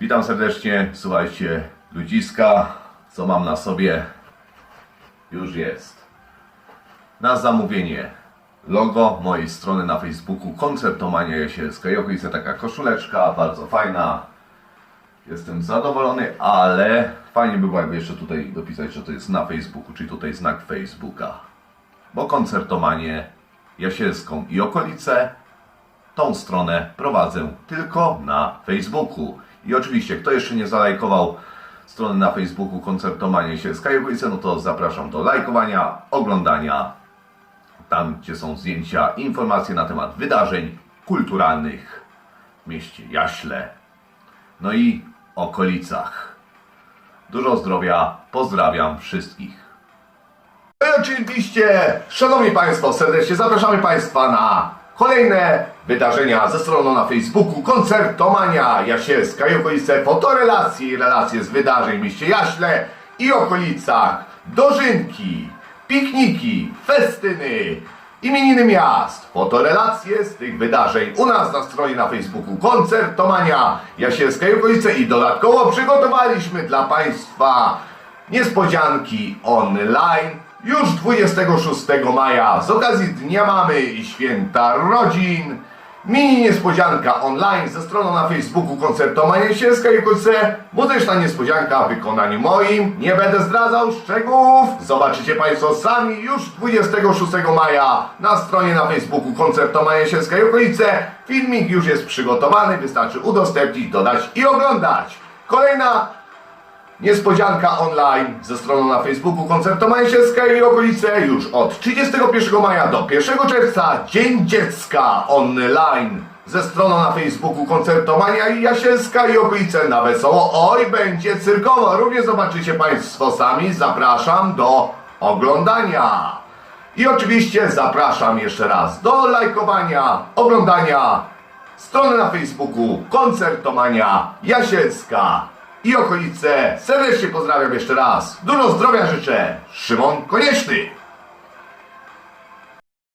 Witam serdecznie, słuchajcie, ludziska, co mam na sobie, już jest. Na zamówienie logo mojej strony na Facebooku Koncertomania Jasielska i okolice taka koszuleczka, bardzo fajna. Jestem zadowolony, ale fajnie by było jakby jeszcze tutaj dopisać, że to jest na Facebooku, czyli tutaj znak Facebooka. Bo koncertomanie Jasielską i okolice tą stronę prowadzę tylko na Facebooku. I oczywiście, kto jeszcze nie zalajkował strony na Facebooku Koncertomanie się Skajowolice, no to zapraszam do lajkowania, oglądania. Tam, gdzie są zdjęcia, informacje na temat wydarzeń kulturalnych w mieście Jaśle, no i okolicach. Dużo zdrowia, pozdrawiam wszystkich. I oczywiście, szanowni Państwo, serdecznie zapraszamy Państwa na kolejne wydarzenia ze stroną na Facebooku. Koncertomania. Jasielska i okolice, fotorelacje relacje z wydarzeń w mieście Jaśle i okolicach, dożynki, pikniki, festyny, imieniny miast, fotorelacje z tych wydarzeń u nas na stronie na Facebooku. Koncertomania. Jasielska i okolice. I dodatkowo przygotowaliśmy dla Państwa niespodzianki online już 26 maja z okazji Dnia Mamy i Święta Rodzin. Mini niespodzianka online ze stroną na Facebooku Koncertomania Sielska i okolice. Muzyczna niespodzianka w wykonaniu moim. Nie będę zdradzał szczegółów. Zobaczycie Państwo sami już 26 maja na stronie na Facebooku Koncertomania Sielska i okolice. Filmik już jest przygotowany, wystarczy udostępnić, dodać i oglądać. Kolejna Niespodzianka online ze stroną na Facebooku Koncertomania Sielska i okolice już od 31 maja do 1 czerwca Dzień Dziecka online ze stroną na Facebooku Koncertomania i Jasielska i okolice na wesoło. Oj, będzie cyrkowo. Również zobaczycie Państwo sami. Zapraszam do oglądania. I oczywiście zapraszam jeszcze raz do lajkowania, oglądania strony na Facebooku Koncertomania Jasielska i okolice. Serdecznie pozdrawiam jeszcze raz. Dużo zdrowia życzę. Szymon Konieczny.